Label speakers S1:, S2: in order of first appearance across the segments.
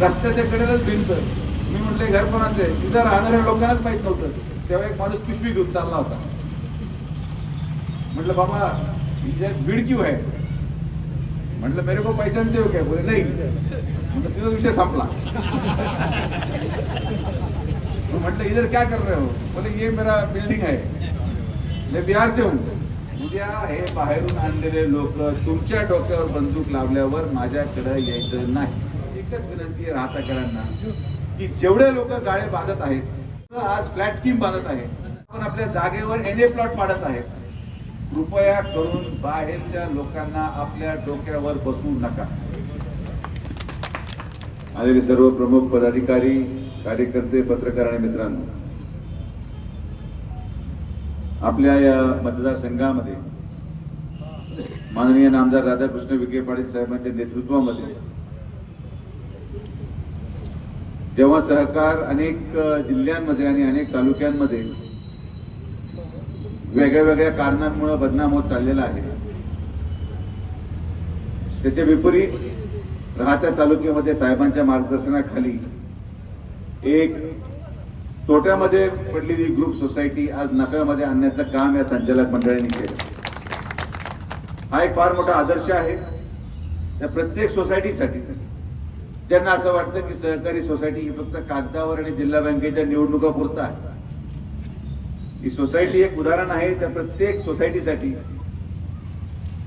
S1: रस्त्याच्या कडेलाच भिंत. मी म्हटले घर कोणाचं आहे? तिथं राहणाऱ्या लोकांनाच माहीत नव्हतं. तेव्हा एक माणूस पिशवी घेऊन चालला होता. म्हटलं बाबा भीड़ क्यू आहे? म्हटलं मेरे को पहचानते हो क्या? बोले नाही. म्हटलं तिथं विषय संपला. म्हटलं इधर क्या कर रहे हो? बोले ये मेरा बिल्डिंग है. मैं बिहार से हूँ. उद्या हे बाहेरून आणलेले लोक तुमच्या डोक्यावर बंदूक लावल्यावर माझ्याकडे यायचं नाही. एकच विनंती आहे राहताकरांना की जेवढे लोक गाळे बांधत आहेत आज फ्लॅट स्कीम बांधत आहे. आपण आपल्या जागेवर एन ए प्लॉट पाडत आहेत कृपया करून बाहेरच्या लोकांना आपल्या डोक्यावर बसू नका. आलेले सर्व प्रमुख पदाधिकारी कार्यकर्ते पत्रकार आणि मित्रांनो आपल्या या मतदारसंघामध्ये माननीय नामदार राधाकृष्ण विखे पाटील साहेबांच्या नेतृत्वामध्ये जेव्हा सहकार अनेक जिल्ह्यांमध्ये आणि अनेक तालुक्यांमध्ये वेगळ्या वेगळ्या कारणांमुळे बदनाम होत चाललेला आहे त्याच्या विपरीत राहत्या तालुक्यामध्ये साहेबांच्या मार्गदर्शनाखाली एक तोट्यामध्ये पडलेली ग्रुप सोसायटी आज नफ्यामध्ये आणण्याचं काम या संचालक मंडळाने केलं. हा एक फार मोठा आदर्श आहे. त्या प्रत्येक सोसायटीसाठी त्यांना असं वाटतं की सहकारी सोसायटी ही फक्त कागदावर आणि जिल्हा बँकेच्या निवडणुका पुरता आहे. ही सोसायटी एक उदाहरण आहे त्या प्रत्येक सोसायटीसाठी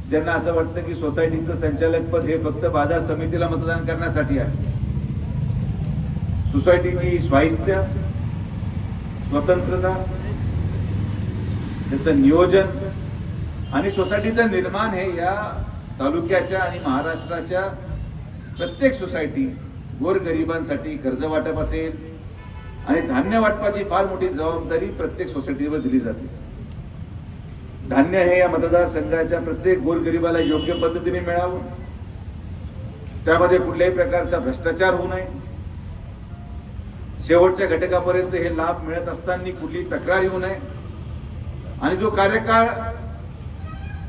S1: ज्यांना असं वाटतं की सोसायटीचं संचालक पद हे फक्त बाजार समितीला मतदान करण्यासाठी आहे. सोसायटीची स्वायत्त स्वतंत्रता त्याचं नियोजन आणि सोसायटीचं निर्माण हे या तालुक्याच्या आणि महाराष्ट्राच्या प्रत्येक सोसायटी गोरगरिबांसाठी कर्ज वाटप असेल आणि धान्य वाटपाची फार मोठी जबाबदारी प्रत्येक सोसायटीवर दिली जाते. धान्य हे या मतदारसंघाच्या प्रत्येक गोरगरिबाला योग्य पद्धतीने मिळावं. त्यामध्ये कुठल्याही प्रकारचा भ्रष्टाचार होऊ नये. शेवटच्या घटकापर्यंत हे लाभ मिळत असताना कुठली तक्रार येऊ नये. आणि जो कार्यकाळ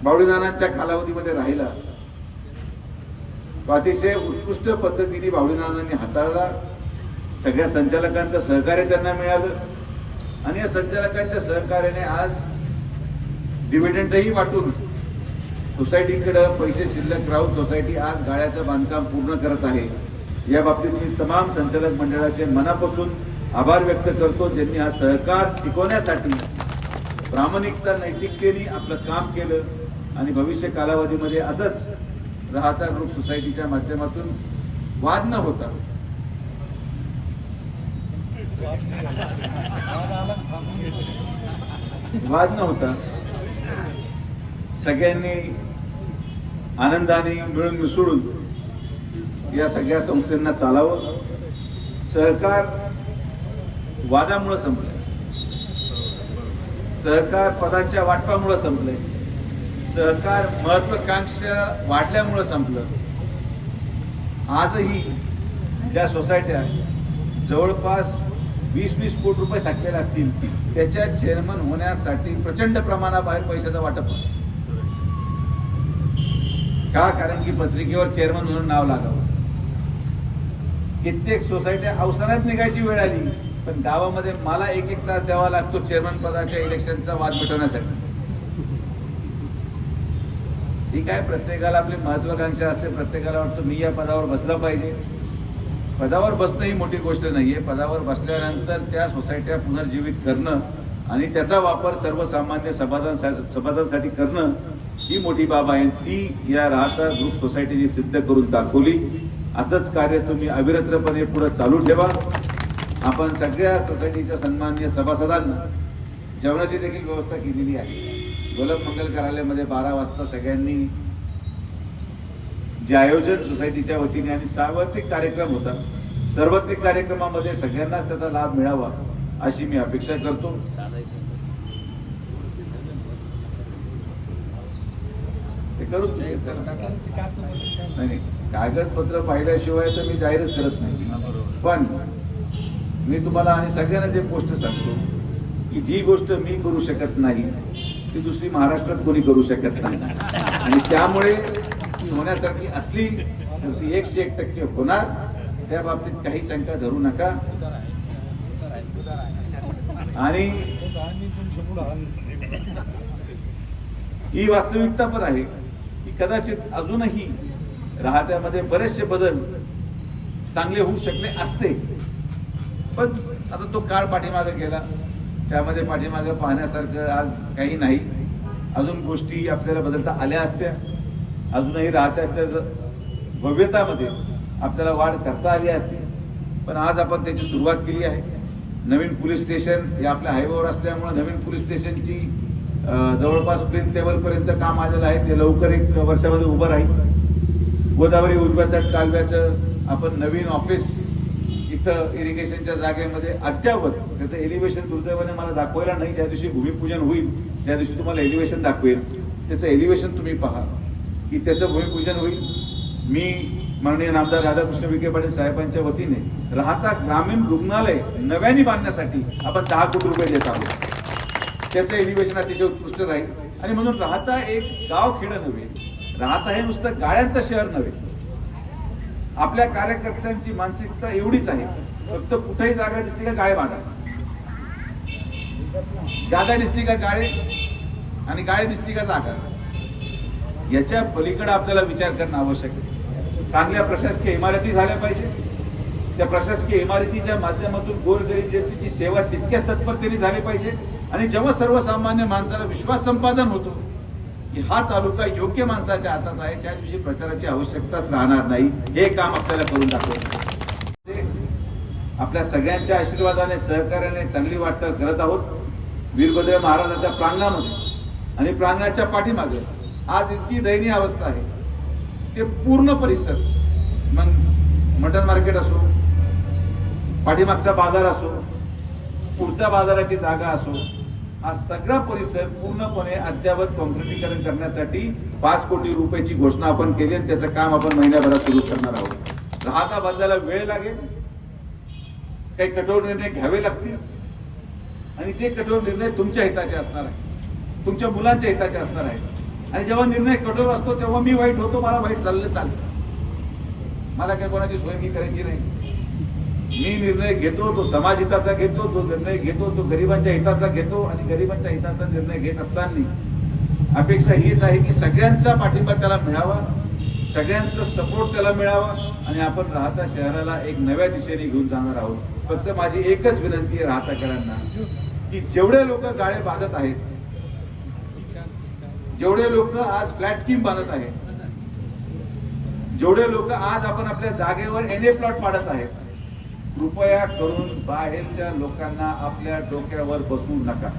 S1: बावडीदानांच्या कालावधीमध्ये राहिला अतिशय उत्कृष्ट पद्धतीने बावडीनानांनी हाताळला. सगळ्या संचालकांचं सहकार्य त्यांना मिळालं. आणि या संचालकांच्या सहकार्याने आज डिव्हिडंडही वाटून सोसायटीकडं पैसे शिल्लक राहून सोसायटी आज गाळ्याचं बांधकाम पूर्ण करत आहे. या बाबतीत मी तमाम संचालक मंडळाचे मनापासून आभार व्यक्त करतो. ज्यांनी हा सहकार टिकवण्यासाठी प्रामाणिकता नैतिकतेने आपलं काम केलं. आणि भविष्य कालावधीमध्ये असंच राहता ग्रुप सोसायटीच्या माध्यमातून वाद न होता. वाद न होता. सगळ्यांनी आनंदाने मिळून मिसळून या सगळ्या संस्थांना चालावं. सहकार वादामुळं संपलंय. सहकार पदांच्या वाटपामुळं संपलंय. सहकार महत्वाकांक्षा वाढल्यामुळं संपलं. आजही ज्या सोसायट्या जवळपास वीस वीस कोटी रुपये थकलेले असतील त्याच्या चेअरमन होण्यासाठी प्रचंड प्रमाणाबाहेर पैशाचं वाटप का? कारण की पत्रिकेवर चेअरमन म्हणून नाव लागावं. कित्येक सोसायट्या अवसरात निघायची वेळ आली पण गावामध्ये मला एक एक तास द्यावा लागतो चेअरमन पदाच्या इलेक्शनचा वाद मिटवण्यासाठी. ठीक आहे प्रत्येकाला आपली महत्वाकांक्षा असते. प्रत्येकाला वाटतं मी या पदावर बसलं पाहिजे. पदावर बसणं ही मोठी गोष्ट नाही आहे पदावर बसल्यानंतर त्या सोसायट्या पुनर्जीवित करणं आणि त्याचा वापर सर्वसामान्य समाधान समाधानासाठी करणं ही मोठी बाब आहे. ती या राहता ग्रुप सोसायटीने सिद्ध करून दाखवली. असंच कार्य तुम्ही अविरत्रपणे पुढे चालू ठेवा. आपण सगळ्या सोसायटीच्या सन्मान्य सभासदांना जेवणाची देखील व्यवस्था केलेली आहे. गोलक मंगल कार्यालयामध्ये बारा वाजता सगळ्यांनी जे आयोजन सोसायटीच्या वतीने आणि सार्वत्रिक कार्यक्रम होता सार्वत्रिक कार्यक्रमामध्ये सगळ्यांनाच त्याचा लाभ मिळावा अशी मी अपेक्षा करतो. ते करू नाही. कागदपत्र पाहिल्याशिवाय तर मी जाहीरच करत नाही. पण मी तुम्हाला आणि सगळ्यांना जे गोष्ट सांगतो की जी गोष्ट मी करू शकत नाही ती दुसरी महाराष्ट्रात कोणी करू शकत नाही. आणि त्यामुळे ती होण्यासारखी असली तर ती एकशे एक टक्के होणार. त्या बाबतीत काही शंका धरू नका. आणि ही वास्तविकता पण आहे की कदाचित अजूनही राहत्यामध्ये बरेचसे बदल चांगले होऊ शकले असते. पण आता तो काळ पाठीमागे गेला. त्यामध्ये पाठीमागं पाहण्यासारखं आज काही नाही. अजून गोष्टी आपल्याला बदलता आल्या असत्या. अजूनही राहत्याच्या भव्यतामध्ये आपल्याला वाढ करता आली असती. पण आज आपण त्याची सुरुवात केली आहे. नवीन पोलीस स्टेशन हे आपल्या हायवेवर असल्यामुळं नवीन पोलीस स्टेशनची जवळपास प्लेन लेवलपर्यंत काम आलेलं आहे. ते लवकर एक वर्षामध्ये उभं राहील. गोदावरी उजव्या तट कालव्याचं आपण नवीन ऑफिस इथं इरिगेशनच्या जागेमध्ये अद्यावत त्याचं एलिव्हेशन दुर्दैवाने मला दाखवायला नाही. ज्या दिवशी भूमिपूजन होईल. त्या दिवशी तुम्हाला एलिव्हेशन दाखवेल त्याचं एलिव्हेशन तुम्ही पहा. की त्याचं भूमिपूजन होईल. मी माननीय नामदार राधाकृष्ण विखे पाटील साहेबांच्या वतीने राहता ग्रामीण रुग्णालय नव्याने बांधण्यासाठी आपण दहा कोटी रुपये देत आहोत. त्याचं एलिव्हेशन अतिशय उत्कृष्ट राहील. आणि म्हणून राहता एक गाव खेडं नव्हे. राहता हे नुसतं गाळ्यांचं शहर नव्हे. आपल्या कार्यकर्त्यांची मानसिकता एवढीच आहे. फक्त कुठेही जागा दिसली का गाळे बांधा. जागा दिसली का गाळे आणि गाळे दिसली का जागा. याच्या पलीकडे आपल्याला विचार करणं आवश्यक आहे. चांगल्या प्रशासकीय इमारती झाल्या पाहिजे. त्या प्रशासकीय इमारतीच्या माध्यमातून गोरगरीब जनतेची सेवा तितक्याच तत्परतेने झाली पाहिजे. आणि जेव्हा सर्वसामान्य माणसाला विश्वास संपादन होतो की हा तालुका योग्य माणसाच्या हातात आहे त्या दिवशी प्रचाराची आवश्यकताच राहणार नाही. हे काम आपल्याला करून दाखवत. ते आपल्या सगळ्यांच्या आशीर्वादाने सहकार्याने चांगली वाटचाल करत आहोत. वीरभद्र महाराजांच्या प्रांगणामध्ये आणि प्रांगणाच्या पाठीमागे. आज इतकी दयनीय अवस्था आहे. ते पूर्ण परिसर मग मटन मार्केट असो पाठीमागचा बाजार असो पुढच्या बाजाराची जागा असो हा सगळा परिसर पूर्णपणे अद्यावत कॉन्क्रिटीकरण करण्यासाठी पाच कोटी रुपयाची घोषणा आपण केली आणि त्याचं काम आपण महिन्याभरात सुरू करणार आहोत. राहता बदलायला वेळ लागेल. काही कठोर निर्णय घ्यावे लागतील. आणि ते कठोर निर्णय तुमच्या हिताचे असणार आहे. तुमच्या मुलांच्या हिताचे असणार आहे. आणि जेव्हा निर्णय कठोर असतो तेव्हा मी वाईट होतो मला वाईट चाललं चालतं. मला काही कोणाची सोय मी करायची नाही. मी निर्णय घेतो तो समाज हिताचा घेतो तो निर्णय घेतो तो गरिबांच्या हिताचा घेतो आणि गरिबांच्या हिताचा निर्णय घेत असताना अपेक्षा हीच आहे की सगळ्यांचा पाठिंबा त्याला मिळावा सगळ्यांचा सपोर्ट त्याला मिळावा आणि आपण राहता शहराला एक नव्या दिशेने घेऊन जाणार आहोत. फक्त माझी एकच विनंती आहे राहताकरांना की जेवढे लोक गाळे बांधत आहेत जेवढे लोक आज फ्लॅट स्कीम बांधत आहेत जेवढे लोक आज आपण आपल्या जागेवर एन ए प्लॉट पाडत आहेत कृपया करून बाहेरच्या लोकांना आपल्या डोक्यावर बसवू नका.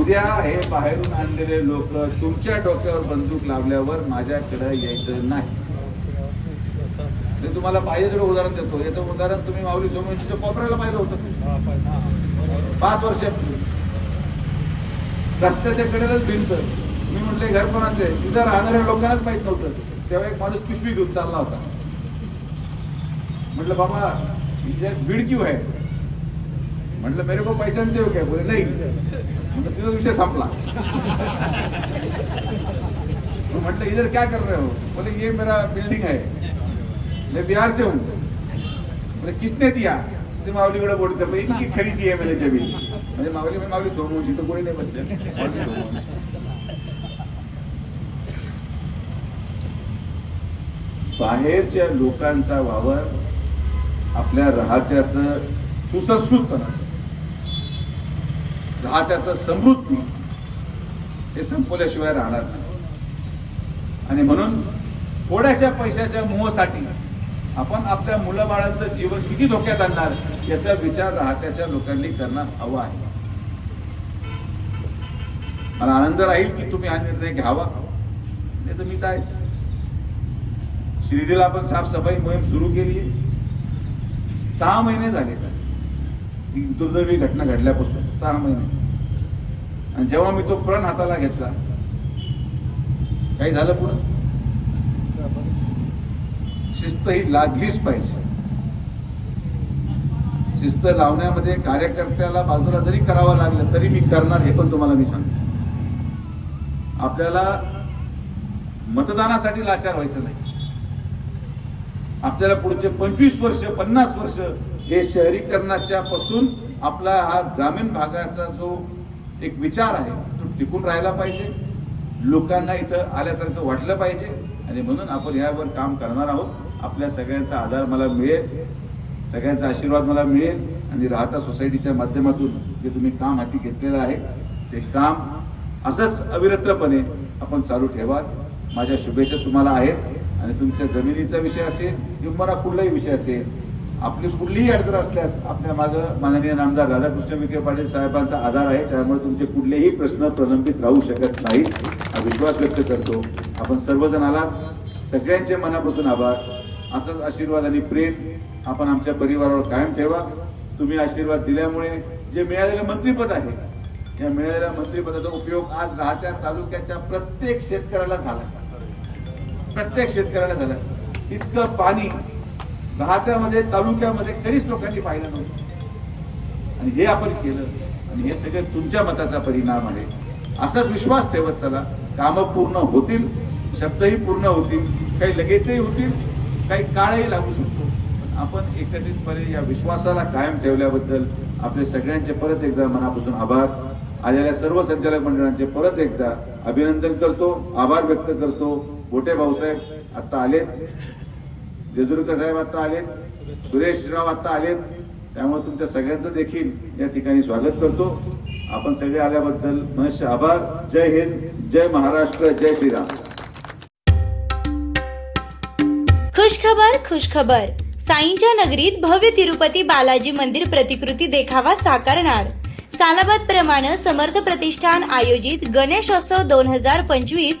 S1: उद्या हे बाहेरून आणलेले लोक तुमच्या डोक्यावर बंदूक लावल्यावर माझ्याकडे यायचं नाही. तुम्हाला पाहिजे तेवढं उदाहरण देतो. याचं उदाहरण तुम्ही माऊली सोमवंशीच्या कोपऱ्याला पाहिलं होतं. पाच वर्ष. रस्त्याच्या कडेलाच भिंत. मी म्हटले घर कोणाचे तिथं राहणाऱ्या लोकांनाच माहीत नव्हतं. तेव्हा एक माणूस पिशवी घेऊन चालला होता. म्हटलं बाबा भीड़ क्यों है म्हटलं मेरे को पहचानते हो क्या? बोले नाही. म्हटलं तिथं विषय संपला. म्हटलं इधर क्या कर रहे हो? बोले ये मेरा बिल्डिंग है। मैं बिहार से हूँ। बोले किसने दिया? ते माऊलीकडे बोट करतो इतकी खरीदी आहे म्हणजे जमीन। म्हणजे माऊली मी माऊली सोमवंशी तर कोणी नाही बसते बाहेरच्या लोकांचा वावर आपल्या राहत्याचं सुसंस्कृतपणा राहत्याचं समृद्धी हे संपवल्याशिवाय राहणार नाही. आणि म्हणून थोड्याशा पैशाच्या मोहासाठी आपण आपल्या मुलाबाळांचं जीवन किती धोक्यात आणणार याचा विचार राहत्याच्या लोकांनी करणं हवा आहे. मला आनंद राहील की तुम्ही हा निर्णय घ्यावा. नाही तर मी काय? शिर्डीला आपण साफसफाई मोहीम सुरू केली आहे सहा महिने झाले. ही दुर्दैवी घटना घडल्यापासून सहा महिने. आणि जेव्हा मी तो प्रण हाताला घेतला काही झालं पुढं? शिस्त ही लागलीच पाहिजे. शिस्त लावण्यामध्ये कार्यकर्त्याला बाजूला जरी करावं लागलं तरी मी करणार हे पण तुम्हाला मी सांगतो. आपल्याला मतदानासाठी लाचार व्हायचं नाही. आपल्याला पुढचे पंचवीस वर्ष पन्नास वर्ष हे शहरीकरणाच्या पासून आपला हा ग्रामीण भागाचा जो एक विचार आहे तो टिकून राहिला पाहिजे. लोकांना इथं आल्यासारखं वाटलं पाहिजे. आणि म्हणून आपण यावर काम करणार आहोत. आपल्या सगळ्यांचा आधार मला मिळेल. सगळ्यांचा आशीर्वाद मला मिळेल. आणि राहता सोसायटीच्या माध्यमातून जे तुम्ही काम हाती घेतलेलं आहे ते काम असंच अविरत्रपणे आपण चालू ठेवा माझ्या शुभेच्छा तुम्हाला आहेत. आणि तुमच्या जमिनीचा विषय असेल किंवा कुठलाही विषय असेल आपली कुठलीही अडचण असल्यास आपल्या मागं माननीय आमदार राधाकृष्ण विखे पाटील साहेबांचा आधार आहे. त्यामुळे तुमचे कुठलेही प्रश्न प्रलंबित राहू शकत नाहीत हा विश्वास व्यक्त करतो. आपण सर्वजण आलात. सगळ्यांचे मनापासून आभार. असंच आशीर्वाद आणि प्रेम आपण आमच्या परिवारावर कायम ठेवा. तुम्ही आशीर्वाद दिल्यामुळे जे मिळालेलं मंत्रीपद आहे या मिळालेल्या मंत्रिपदाचा उपयोग आज राहत्या तालुक्याच्या प्रत्येक शेतकऱ्याला झाला. प्रत्येक शेतकऱ्याला झाला. इतकं पाणी राहत्यामध्ये तालुक्यामध्ये कधीच लोकांनी पाहिलं नव्हतं. आणि हे आपण केलं. आणि हे सगळं तुमच्या मताचा परिणाम आहे. असाच विश्वास ठेवत चला. कामं पूर्ण होतील शब्दही पूर्ण होतील काही लगेचही होतील काही काळही लागू शकतो. पण आपण एकत्रितपणे या विश्वासाला कायम ठेवल्याबद्दल आपले सगळ्यांचे परत एकदा मनापासून आभार. आलेल्या सर्व संचालक मंडळांचे परत एकदा अभिनंदन करतो. आभार व्यक्त करतो. मोठे भाऊसाहेब आता आलेत. जेजुरकर साहेब आत्ता आलेत. सुरेश राव आता आलेत. त्यामुळे तुमच्या सगळ्यांचं देखील या ठिकाणी स्वागत करतो. आपण सगळे आल्याबद्दल मनस्य आभार. जय हिंद जय महाराष्ट्र जय श्रीराम.
S2: खुशखबर खुशखबर. साईंच्या नगरीत भव्य तिरुपती बालाजी मंदिर प्रतिकृती देखावा साकारणार. सालाबाद प्रमाणे समर्थ प्रतिष्ठान आयोजित गणेशोत्सव दोन हजार पंचवीस